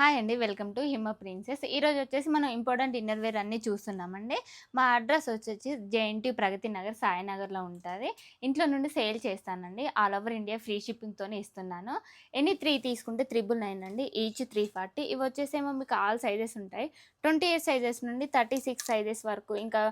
Hi అండి. Welcome to Hima princess. ఈరోజు వచ్చేసి మనం ఇంపార్టెంట్ ఇన్నర్ వేర్ అన్నీ చూస్తున్నామండి. మా అడ్రస్ వచ్చేసి జేఎన్టీ ప్రగతి నగర్ సాయినగర్లో ఉంటుంది. ఇంట్లో నుండి సేల్ చేస్తానండి. ఆల్ ఓవర్ ఇండియా ఫ్రీ షిప్పింగ్తోనే ఇస్తున్నాను. ఎనీ త్రీ తీసుకుంటే త్రిబుల్ నైన్ అండి. Each three forty. ఇవి వచ్చేసేమో మీకు ఆల్ సైజెస్ ఉంటాయి. ట్వంటీ ఎయిట్ సైజెస్ నుండి థర్టీ సిక్స్ సైజెస్ వరకు ఇంకా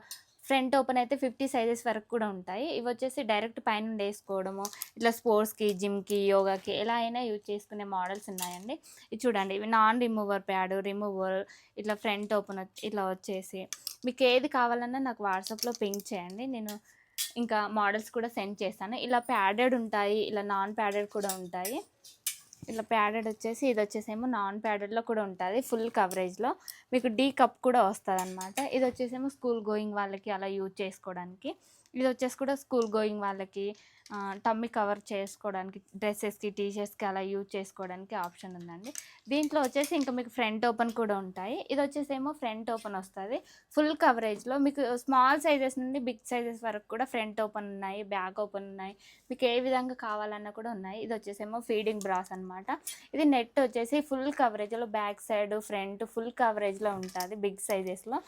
ఫ్రంట్ ఓపెన్ అయితే ఫిఫ్టీ సైజెస్ వరకు కూడా ఉంటాయి. ఇవి వచ్చేసి డైరెక్ట్ పైన వేసుకోవడము ఇట్లా స్పోర్ట్స్కి జిమ్కి యోగాకి ఎలా అయినా యూజ్ చేసుకునే మోడల్స్ ఉన్నాయండి. ఇది చూడండి ఇవి నాన్ రిమూవర్ ప్యాడ్ రిమూవర్ ఇట్లా ఫ్రంట్ ఓపెన్ ఇట్లా వచ్చేసి. మీకు ఏది కావాలన్నా నాకు వాట్సాప్లో పింక్ చేయండి. నేను ఇంకా మోడల్స్ కూడా సెండ్ చేస్తాను. ఇలా ప్యాడెడ్ ఉంటాయి ఇలా నాన్ ప్యాడెడ్ కూడా ఉంటాయి. ఇట్లా ప్యాడెడ్ వచ్చేసి ఇది వచ్చేసేమో నాన్ ప్యాడెడ్లో కూడా ఉంటుంది ఫుల్ కవరేజ్లో మీకు డీ కప్ కూడా వస్తుంది అనమాట ఇది వచ్చేసేమో స్కూల్ గోయింగ్ వాళ్ళకి అలా యూజ్ చేసుకోవడానికి. ఇది వచ్చేసి కూడా స్కూల్ గోయింగ్ వాళ్ళకి టమ్మీ కవర్ చేసుకోవడానికి డ్రెస్సెస్కి టీషర్ట్స్కి అలా యూజ్ చేసుకోవడానికి ఆప్షన్ ఉందండి. దీంట్లో వచ్చేసి ఇంకా మీకు ఫ్రంట్ ఓపెన్ కూడా ఉంటాయి. ఇది వచ్చేసేమో ఫ్రంట్ ఓపెన్ వస్తుంది. ఫుల్ కవరేజ్లో మీకు స్మాల్ సైజెస్ నుండి బిగ్ సైజెస్ వరకు కూడా ఫ్రంట్ ఓపెన్ ఉన్నాయి బ్యాక్ ఓపెన్ ఉన్నాయి. మీకు ఏ విధంగా కావాలన్నా కూడా ఉన్నాయి. ఇది వచ్చేసేమో ఫీడింగ్ బ్రాస్ అనమాట ఇది నెట్ వచ్చేసి ఫుల్ కవరేజ్లో బ్యాక్ సైడ్ ఫ్రంట్ ఫుల్ కవరేజ్లో ఉంటుంది బిగ్ సైజెస్లో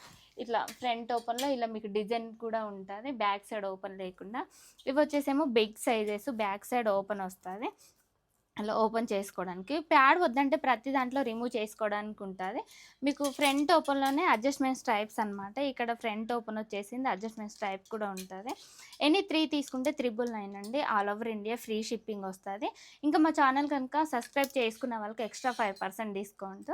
ఇట్లా ఫ్రంట్ ఓపెన్లో ఇలా మీకు డిజైన్ కూడా ఉంటుంది బ్యాక్ సైడ్ ఓపెన్ లేకుండా. ఇవి వచ్చేసేమో big sizes back side open వస్తుంది. అలా ఓపెన్ చేసుకోవడానికి. ప్యాడ్ వద్దంటే ప్రతి దాంట్లో రిమూవ్ చేసుకోవడానికి ఉంటుంది. మీకు ఫ్రంట్ ఓపెన్లోనే అడ్జస్ట్మెంట్ స్ట్రైప్స్ అనమాట ఇక్కడ ఫ్రంట్ ఓపెన్ వచ్చేసింది అడ్జస్ట్మెంట్ స్ట్రైప్ కూడా ఉంటుంది. ఎనీ త్రీ తీసుకుంటే త్రిబుల్ నైన్ అండి. All over India free shipping వస్తుంది. ఇంకా మా ఛానల్ కనుక సబ్స్క్రైబ్ చేసుకున్న వాళ్ళకి ఎక్స్ట్రా ఫైవ్ పర్సెంట్ డిస్కౌంట్.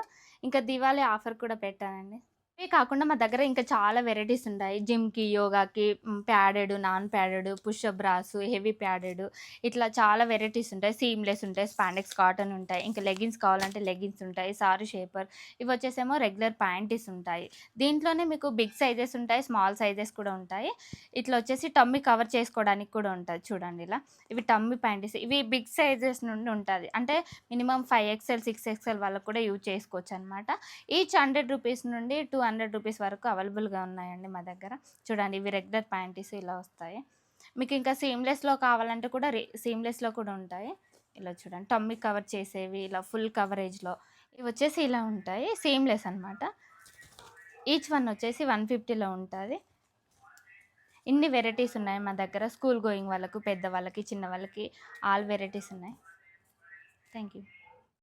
ఇంకా దివాళీ ఆఫర్ కూడా పెట్టానండి. ఇవే కాకుండా మా దగ్గర ఇంకా చాలా వెరైటీస్ ఉంటాయి. జిమ్కి యోగాకి padded non padded push up రాసు హెవీ ప్యాడెడ్ ఇట్లా చాలా వెరైటీస్ ఉంటాయి. సీమ్లెస్ ఉంటాయి స్పాండెక్స్ కాటన్ ఉంటాయి. ఇంకా లెగిన్స్ కావాలంటే లెగిన్స్ ఉంటాయి సారీ షేపర్. ఇవి వచ్చేసేమో రెగ్యులర్ ప్యాంటీస్ ఉంటాయి. దీంట్లోనే మీకు బిగ్ సైజెస్ ఉంటాయి స్మాల్ సైజెస్ కూడా ఉంటాయి. ఇట్లా వచ్చేసి టమ్మీ కవర్ చేసుకోవడానికి కూడా ఉంటుంది చూడండి ఇలా. ఇవి టమ్మీ ప్యాంటీస్. ఇవి బిగ్ సైజెస్ నుండి ఉంటుంది. అంటే minimum five XL six XL వాళ్ళకు కూడా యూజ్ చేసుకోవచ్చు అనమాట ఈచ్ హండ్రెడ్ రూపీస్ నుండి టూ హండ్రెడ్ రూపీస్ వరకు అవైలబుల్గా ఉన్నాయండి మా దగ్గర. చూడండి ఇవి రెగ్యులర్ ప్యాంటీస్ ఇలా వస్తాయి. మీకు ఇంకా సీమ్లెస్లో కావాలంటే కూడా సీమ్లెస్లో కూడా ఉంటాయి. ఇలా చూడండి టమ్మీ కవర్ చేసేవి ఇలా ఫుల్ కవరేజ్లో ఇవి వచ్చేసి ఇలా ఉంటాయి సీమ్లెస్ అనమాట ఈచ్ వన్ వచ్చేసి వన్ ఫిఫ్టీలో ఉంటుంది. ఇన్ని వెరైటీస్ ఉన్నాయి మా దగ్గర. స్కూల్ గోయింగ్ వాళ్ళకు పెద్ద వాళ్ళకి చిన్న వాళ్ళకి ఆల్ వెరైటీస్ ఉన్నాయి. Thank you